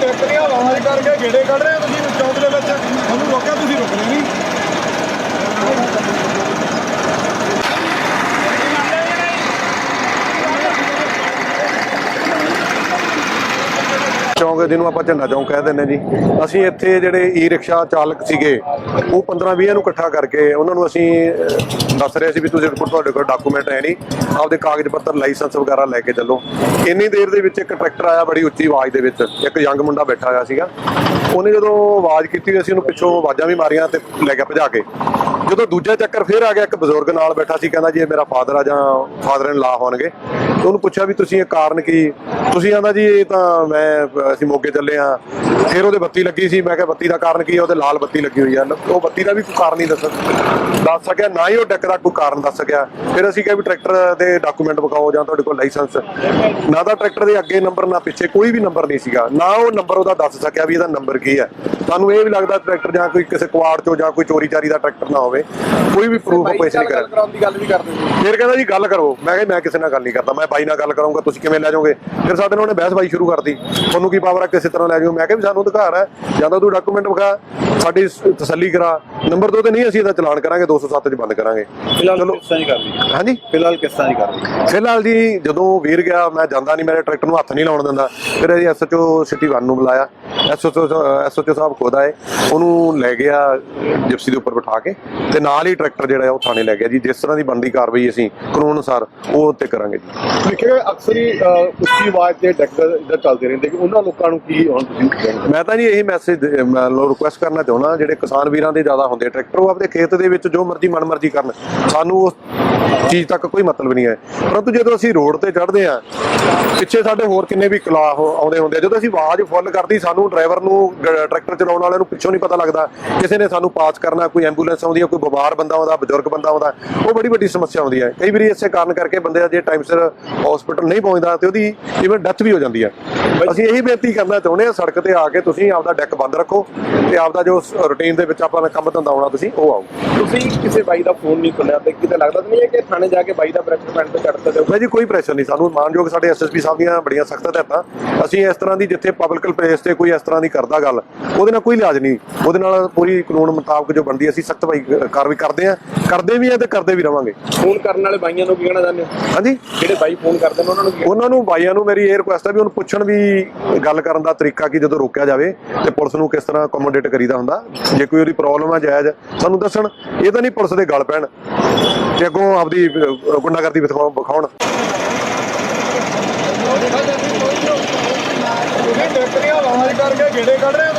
ਟਰੈਕਟਰੀਆਂ ਆਵਾਜ਼ ਕਰਕੇ ਗੇੜੇ ਕੱਢ ਰਹੇ ਹੋ ਤੁਸੀਂ ਚੌਂਕ ਦੇ ਵਿੱਚ? ਤੁਹਾਨੂੰ ਰੋਕਿਆ, ਤੁਸੀਂ ਰੁਕਣੇ ਨਹੀਂ ਚੌਂਕ ਜਿਹਨੂੰ ਆਪਾਂ ਝੰਡਾ ਚੌਂਕ ਕਹਿ ਦਿੰਦੇ ਜੀ। ਅਸੀਂ ਇੱਥੇ ਜਿਹੜੇ ਈ ਰਿਕਸ਼ਾ ਚਾਲਕ ਸੀਗੇ, ਉਹ 15 20 ਨੂੰ ਇਕੱਠਾ ਕਰਕੇ ਉਹਨਾਂ ਨੂੰ ਅਸੀਂ ਦੱਸ ਰਹੇ ਸੀ ਵੀ ਤੁਸੀਂ ਤੁਹਾਡੇ ਕੋਲ ਡਾਕੂਮੈਂਟ ਹੈ ਨਹੀਂ, ਆਪਦੇ ਕਾਗਜ਼ ਪੱਤਰ, ਲਾਇਸੈਂਸ ਵਗੈਰਾ ਲੈ ਕੇ ਚੱਲੋ। ਇੰਨੀ ਦੇਰ ਦੇ ਵਿੱਚ ਇੱਕ ਟਰੈਕਟਰ ਆਇਆ ਬੜੀ ਉੱਚੀ ਆਵਾਜ਼ ਦੇ ਵਿੱਚ, ਇੱਕ ਯੰਗ ਮੁੰਡਾ ਬੈਠਾ ਹੋਇਆ ਸੀਗਾ। ਉਹਨੇ ਜਦੋਂ ਆਵਾਜ਼ ਕੀਤੀ ਅਸੀਂ ਉਹਨੂੰ ਪਿੱਛੋਂ ਆਵਾਜ਼ਾਂ ਵੀ ਮਾਰੀਆਂ ਤੇ ਲੈ ਗਿਆ ਭਜਾ ਕੇ। ਜਦੋਂ ਦੂਜਾ ਚੱਕਰ ਫੇਰ ਆ ਗਿਆ, ਇੱਕ ਬਜ਼ੁਰਗ ਨਾਲ ਬੈਠਾ ਸੀ, ਕਹਿੰਦਾ ਜੀ, ਇਹ ਮੇਰਾ ਫਾਦਰ ਆ ਜਾਂ ਫਾਦਰ ਇਨ ਲਾ ਹੋਣਗੇ। ਤੇ ਉਹਨੂੰ ਪੁੱਛਿਆ ਵੀ ਤੁਸੀਂ ਇਹ ਕਾਰਨ ਕੀ? ਤੁਸੀਂ ਆਂਦਾ ਜੀ, ਇਹ ਤਾਂ ਮੈਂ, ਅਸੀਂ ਮੋਗੇ ਚੱਲੇ ਆ ਫਿਰ ਉਹਦੇ ਬੱਤੀ ਲੱਗੀ ਸੀ। ਮੈਂ ਕਿਹਾ ਬੱਤੀ ਦਾ ਕਾਰਨ ਕੀ ਹੈ? ਉਹਦੇ ਲਾਲ ਬੱਤੀ ਲੱਗੀ ਹੋਈ ਆ। ਉਹ ਬੱਤੀ ਦਾ ਵੀ ਕੋਈ ਕਾਰਨ ਨਹੀਂ ਦੱਸ ਦੱਸ ਸਕਿਆ ਨਾ ਹੀ ਉਹ ਡੈਕ ਦਾ ਕੋਈ ਕਾਰਨ ਦੱਸ ਸਕਿਆ। ਫਿਰ ਅਸੀਂ ਕਿਹਾ ਵੀ ਟਰੈਕਟਰ ਦੇ ਡਾਕੂਮੈਂਟ ਵਿਖਾਓ ਜਾਂ ਤੁਹਾਡੇ ਕੋਲ ਲਾਇਸੈਂਸ ਨਾ ਤਾਂ ਟਰੈਕਟਰ ਦੇ ਅੱਗੇ ਨੰਬਰ ਨਾ ਪਿੱਛੇ ਕੋਈ ਵੀ ਨੰਬਰ ਨਹੀਂ ਸੀਗਾ। ਨਾ ਉਹ ਨੰਬਰ ਉਹਦਾ ਦੱਸ ਸਕਿਆ ਵੀ ਇਹਦਾ ਨੰਬਰ ਕੀ ਹੈ। ਸਾਨੂੰ ਇਹ ਵੀ ਲੱਗਦਾ ਟਰੈਕਟਰ ਜਾਂ ਕੋਈ ਕਿਸੇ ਕੁਆੜ ਚੋਂ ਜਾਂ ਕੋਈ ਚੋਰੀ ਚਾਰੀ ਦਾ ਟਰੈਕਟਰ ਨਾ ਹੋਵੇ। ਕੋਈ ਵੀ ਪ੍ਰੂਫ ਪੇਸ਼ ਨਹੀਂ ਕਰਿਆ। ਕਰਾਉਣ ਦੀ ਗੱਲ ਵੀ ਕਰਦੇ ਸੀ। ਫਿਰ ਕਹਿੰਦਾ ਜੀ ਗੱਲ ਕਰੋ। ਮੈਂ ਕਿਹਾ ਮੈਂ ਕਿਸੇ ਨਾਲ ਗੱਲ ਨਹੀਂ ਕਰਦਾ। ਮੈਂ ਬਾਈ ਨਾਲ ਗੱਲ ਕਰਾਂਗਾ ਤੁਸੀਂ ਕਿਵੇਂ ਲੈ ਜਾਓਗੇ? ਫਿਰ ਸਾਡੇ ਨਾਲ ਉਹਨੇ ਬਹਿਸਬਾਈ ਸ਼ੁਰੂ ਕਰਤੀ। ਤੁਹਾਨੂੰ ਕੀ ਪਾਵਰ ਹੈ ਕਿਸੇ ਤਰ੍ਹਾਂ ਲੈ ਜਾਓ ਮੈਂ ਕਿਹਾ ਵੀ ਸਾਨੂੰ ਅਧਿਕਾਰ ਹੈ। ਜਾਂ ਤਾਂ ਤੂੰ ਡਾਕੂਮੈਂਟ ਵਿਖਾ ਸਾਡੀ ਤਸੱਲੀ ਕਰਾ। ਨੰਬਰ 2 ਤੇ ਨਹੀਂ ਅਸੀਂ ਇਹਦਾ ਚਲਾਨ ਕਰਾਂਗੇ 207 ਚ ਬੰਦ ਕਰਾਂਗੇ। ਫਿਲਹਾਲ ਚਲੋ। ਕਿਸ ਤਰ੍ਹਾਂ ਦੀ ਕਰਦੀ ਹਾਂਜੀ? ਫਿਲਹਾਲ ਕਿਸ ਤਰ੍ਹਾਂ ਦੀ ਕਰਦੀ ਫਿਲਹਾਲ ਜੀ ਜਦੋਂ ਵੀਰ ਗਿਆ ਮੈਂ ਜਾਂਦਾ ਨਹੀਂ ਮੇਰੇ ਟਰੈਕਟਰ ਨੂੰ ਹੱਥ ਨਹੀਂ ਲਾਉਣ ਦਿੰਦਾ। ਫਿਰ ਅਸੀਂ ਐਸਐਚਓ ਸਿਟੀ 1 ਨੂੰ ਬੁਲਾਇਆ। ਐਸਐਚਓ ਐਸਐਚਓ ਸਾਹਿਬ ਖੁਦ ਆਏ। ਉਹਨੂੰ ਲੈ ਗਿਆ ਜਿਪਸੀ ਦੇ ਉੱਪਰ ਬਿਠਾ ਕੇ ਤੇ ਨਾਲ ਹੀ ਟਰੈਕਟਰ ਜਿਹੜਾ ਉਹ ਥਾਣੇ ਲੈ ਗਿਆ ਜੀ। ਜਿਸ ਤਰ੍ਹਾਂ ਦੀ ਬਣਦੀ ਕਾਰਵਾਈ ਅਸੀਂ ਕਾਨੂੰਨ ਅਨੁਸਾਰ ਉਹ ਉੱਤੇ ਕਰਾਂਗੇ ਜੀ। ਦੇਖਿਆ ਅਕਸਰ ਹੀ ਉੱਚੀ ਆਵਾਜ਼ ਤੇ ਡੈਕਟਰ ਇਧਰ ਚੱਲਦੇ ਰਹਿੰਦੇ ਕਿ ਉਹਨਾਂ ਲੋਕਾਂ ਨੂੰ ਕੀ ਹੁਣ ਤੁਸੀਂ ਕਹਿੰਦੇ? ਮੈਂ ਤਾਂ ਜੀ ਇਹੀ ਮੈਸੇਜ ਰਿਕੁਐਸਟ ਕਰਨਾ ਚਾਹੁੰਦਾ, ਜਿਹੜੇ ਕਿਸਾਨ ਵੀਰਾਂ ਦੇ ਜ਼ਿਆਦਾ ਹੁੰਦੇ ਟਰੈਕਟਰ ਉਹ ਆਪਣੇ ਖੇਤ ਦੇ ਵਿੱਚ ਜੋ ਮਰਜ਼ੀ ਮਨਮਰਜ਼ੀ ਕਰਨ। ਸਾਨੂੰ ਉਸ ਚੀਜ਼ ਤੱਕ ਕੋਈ ਮਤਲਬ ਨਹੀਂ ਹੈ। ਪਰੰਤੂ ਜਦੋਂ ਅਸੀਂ ਰੋਡ ਤੇ ਚੜ੍ਹਦੇ ਆ ਪਿੱਛੇ ਸਾਡੇ ਹੋਰ ਕਿੰਨੇ ਵੀ ਕਲਾ ਆਉਂਦੇ ਹੁੰਦੇ ਜਦੋਂ ਅਸੀਂ ਆਵਾਜ਼ ਫੁੱਲ ਕਰਦੀ, ਸਾਨੂੰ ਡਰਾਈਵਰ ਨੂੰ ਟਰੈਕਟਰ ਚਲਾਉਣ ਵਾਲਿਆਂ ਨੂੰ ਪਿੱਛੋਂ ਨਹੀਂ ਪਤਾ ਲੱਗਦਾ। ਕਿਸੇ ਨੇ ਸਾਨੂੰ ਪਾਸ ਕਰਨਾ, ਕੋਈ ਐਂਬੂਲੈਂਸ ਆਉਂਦੀ ਹੈ ਕੋਈ ਬਿਮਾਰ ਬੰਦਾ ਆਉਂਦਾ, ਬਜ਼ੁਰਗ ਬੰਦਾ ਆਉਂਦਾ, ਉਹ ਬੜੀ ਵੱਡੀ ਸਮੱਸਿਆ ਆਉਂਦੀ ਹੈ। ਕਈ ਵਾਰੀ ਇਸੇ ਕਾਰਨ ਕਰਕੇ ਬੰਦੇ ਦਾ ਜੇ ਟਾਈਮ ਸਿਰ ਹਸਪੀਟਲ ਨਹੀਂ ਪਹੁੰਚਦਾ ਤੇ ਉਹਦੀ ਇਵਨ ਡੈਥ ਵੀ ਹੋ ਜਾਂਦੀ ਹੈ। ਅਸੀਂ ਇਹੀ ਬੇਨਤੀ ਕਰਨਾ ਚਾਹੁੰਦੇ ਹਾਂ ਸੜਕ ਤੇ ਆ ਕੇ ਤੁਸੀਂ ਆਪਦਾ ਡੈਕ ਬੰਦ ਰੱਖੋ ਤੇ ਆਪਦਾ ਜੋ ਰੁਟੀਨ ਦੇ ਵਿੱਚ ਆਪਾਂ ਨੇ ਕੰਮ ਧੰਦਾ ਆਉਣਾ ਤੁਸੀਂ ਉਹ ਆਓ। ਤੁਸੀਂ ਕਿਸੇ ਬਾਈ ਦਾ ਫੋਨ ਨਹੀਂ ਖੁੱਲਿਆ ਤੇ ਕਿਤੇ ਲੱਗਦਾ ਨਹੀਂ ਹੈ ਕਿ ਥਾਣੇ ਜਾ ਕੇ ਬਾਈ ਦਾ ਪ੍ਰੈਸ਼ਰ ਪੈਂਟ ਤੇ ਚੜ੍ਹ ਸਕਦੇ ਹੋ? ਜੀ ਕੋਈ ਪ੍ਰੈਸ਼ਰ ਨਹੀਂ ਸਾਨੂੰ ਮਾਨਯੋਗ ਸਾਡੇ ਐਸਐਸਪੀ ਸਾਹਿਬ ਦੀਆਂ ਬੜੀਆਂ ਸਖਤ ਹਦਾਇਤਾਂ। ਅਸੀਂ ਇਸ ਤਰ੍ਹਾਂ ਦੀ ਜਿੱਥੇ ਪਬਲਿਕ ਪਲੇਸ ਤੇ ਕੋਈ ਇਸ ਤਰ੍ਹਾਂ ਦੀ ਕਰਦਾ ਗੱਲ ਉਹਦੇ ਨਾਲ ਕੋਈ ਇਲਾਜ ਨਹੀਂ। ਉਹਦੇ ਨਾਲ ਪੂਰੀ ਕਾਨੂੰਨ ਮੁਤਾਬਕ ਜੋ ਬਣਦੀ ਅਸੀਂ ਸਖਤ ਕਾਰਵਾਈ ਕਰਦੇ ਆ ਕਰਦੇ ਵੀ ਆ ਤੇ ਕਰਦੇ ਵੀ ਰਵਾਂਗੇ। ਫੋਨ ਕਰਨ ਵਾਲੇ ਬਾਈਆਂ ਨੂੰ ਕੀ ਕਹਿਣਾ ਚਾਹੁੰਦੇ ਹੋ? ਹਾਂਜੀ। ਜਿਹੜੇ ਬਾਈ ਫੋਨ ਕਰਦੇ ਨੇ ਉਹਨਾਂ ਨੂੰ ਉਹਨਾਂ ਨੂੰ ਬਾਈਆਂ ਨੂੰ ਮੇਰੀ ਇਹ ਰਿਕੁਐਸਟ ਹੈ ਵੀ ਉਹਨੂੰ ਪੁੱਛਣ ਵੀ ਗੱਲ ਕਰਨ ਦਾ ਤਰੀਕਾ ਕੀ ਜਦੋਂ ਰੋਕਿਆ ਜਾਵੇ ਤੇ ਪੁਲਿਸ ਨੂੰ ਕਿਸ ਤਰ੍ਹਾਂ ਅਕੋਮੋਡੇਟ ਕਰੀਦਾ ਹੁੰਦਾ ਜੇ ਕੋਈ ਉਹਦੀ ਪ੍ਰੋਬਲਮ ਆ ਜਾਇਜ਼ ਸਾਨੂੰ ਦੱਸਣ ਇਹ ਤਾਂ ਨਹੀਂ ਪੁਲਿਸ ਦੇ ਗਲ ਪੈਣ ਤੇ ਅੱਗੋਂ ਆਪਦੀ ਅਹ, ਗੁੰਡਾਗਰਦੀ ਵਿਖਾਉਣ ਵਿਖਾਉਣ। ਕਰਕੇ ਗੇੜੇ ਕੱਢ ਰਹੇ।